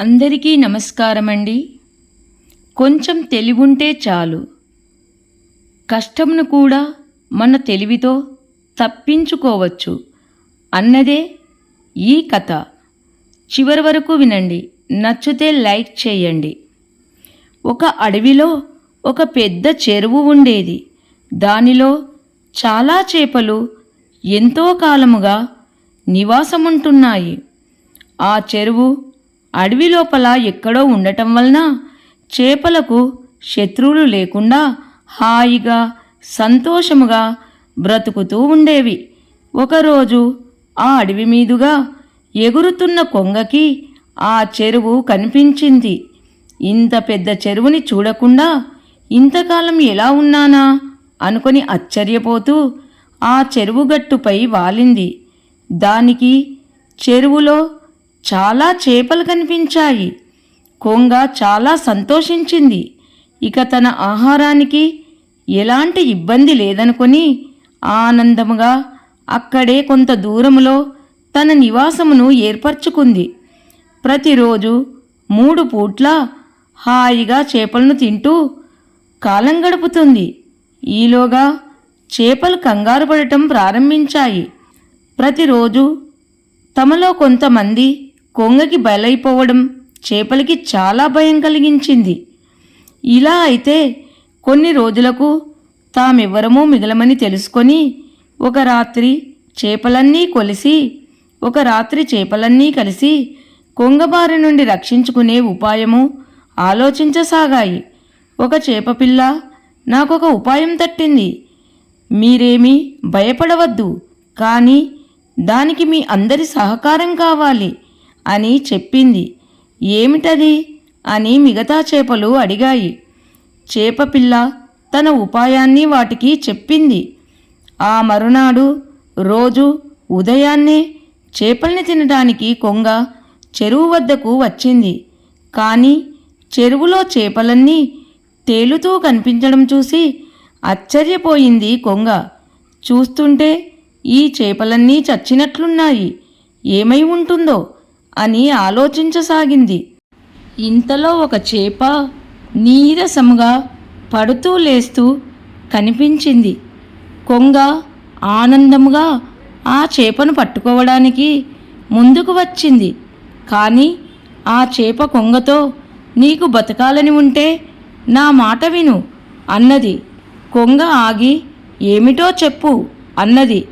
అందరికీ నమస్కారం అండి కొంచెం తెలివుంటే చాలు. కష్టంను కూడా మన తెలివితో తప్పించుకోవచ్చు అన్నదే ఈ కథ. చివరి వరకు వినండి నచ్చితే లైక్ చేయండి. ఒక అడవిలో ఒక పెద్ద చెరువు ఉండేది. దానిలో చాలా చేపలు ఎంతో కాలముగా నివాసముంటున్నాయి. ఆ చెరువు అడవి లోపల ఎక్కడో ఉండటం వలన చేపలకు శత్రువులు లేకుండా హాయిగా సంతోషముగా బ్రతుకుతూ ఉండేవి. ఒకరోజు ఆ అడవి మీదుగా ఎగురుతున్న కొంగకి ఆ చెరువు కనిపించింది. ఇంత పెద్ద చెరువుని చూడకుండా ఇంతకాలం ఎలా ఉన్నానా అనుకొని ఆశ్చర్యపోతూ ఆ చెరువు గట్టుపై వాలింది. దానికి చెరువులో చాలా చేపలు కనిపించాయి. కొంగ చాలా సంతోషించింది. ఇక తన ఆహారానికి ఎలాంటి ఇబ్బంది లేదనుకొని ఆనందముగా అక్కడే కొంత దూరములో తన నివాసమును ఏర్పరచుకుంది. ప్రతిరోజు మూడు పూట్ల హాయిగా చేపలను తింటూ కాలం గడుపుతుంది. ఈలోగా చేపలు కంగారు పడటం ప్రారంభించాయి. ప్రతిరోజు తమలో కొంతమంది కొంగకి బలైపోవడం చేపలకి చాలా భయం కలిగించింది. ఇలా అయితే కొన్ని రోజులకు తామెవ్వరమో మిగలమని తెలుసుకొని ఒక రాత్రి చేపలన్నీ కొలిసి ఒక రాత్రి చేపలన్నీ కలిసి కొంగబారి నుండి రక్షించుకునే ఉపాయము ఆలోచించసాగాయి. ఒక చేపపిల్ల నాకొక ఉపాయం తట్టింది. మీరేమీ భయపడవద్దు కానీ దానికి మీ అందరి సహకారం కావాలి. అని చెప్పింది. ఏమిటది? అని మిగతా చేపలు అడిగాయి. చేపపిల్ల తన ఉపాయాన్ని వాటికి చెప్పింది. ఆ మరునాడు రోజు ఉదయాన్నే చేపల్ని తినడానికి కొంగ చెరువు వద్దకు వచ్చింది. కానీ చెరువులో చేపలన్నీ తేలుతూ కనిపించడం చూసి ఆశ్చర్యపోయింది కొంగ. చూస్తుంటే ఈ చేపలన్నీ చచ్చినట్లున్నాయి. ఏమై ఉంటుందో? అని ఆలోచించసాగింది. ఇంతలో ఒక చేప నీరసముగా పడుతూ లేస్తూ కనిపించింది. కొంగ ఆనందముగా ఆ చేపను పట్టుకోవడానికి ముందుకు వచ్చింది. కానీ ఆ చేప కొంగతో నీకు బతకాలని ఉంటే నా మాట విను అన్నది. కొంగ ఆగి ఏమిటో చెప్పు అన్నది.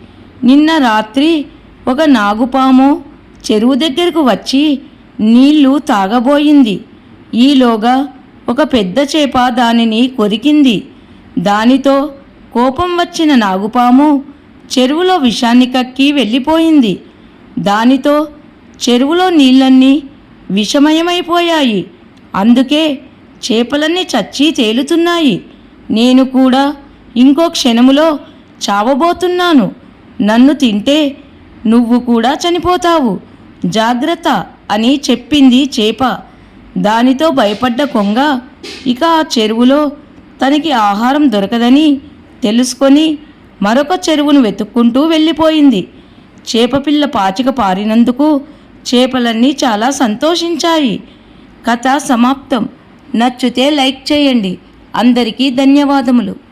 నిన్న రాత్రి ఒక నాగుపాము చెరువు దగ్గరకు వచ్చి నీళ్ళు తాగబోయింది. ఈలోగా ఒక పెద్ద చేప దానిని కొరికింది. దానితో కోపం వచ్చిన నాగుపాము చెరువులో విషాన్ని కక్కి వెళ్ళిపోయింది. దానితో చెరువులో నీళ్ళన్నీ విషమయమైపోయాయి. అందుకే చేపలన్నీ చచ్చి తేలుతున్నాయి. నేను కూడా ఇంకో క్షణములో చావబోతున్నాను. నన్ను తింటే నువ్వు కూడా చనిపోతావు. జాగ్రత్త అని చెప్పింది చేప. దానితో భయపడ్డ కొంగ ఇక ఆ చెరువులో తనకి ఆహారం దొరకదని తెలుసుకొని మరొక చెరువును వెతుక్కుంటూ వెళ్ళిపోయింది. చేపపిల్ల పాచిక పారినందుకు చేపలన్నీ చాలా సంతోషించాయి. కథ సమాప్తం. నచ్చితే లైక్ చేయండి. అందరికీ ధన్యవాదములు.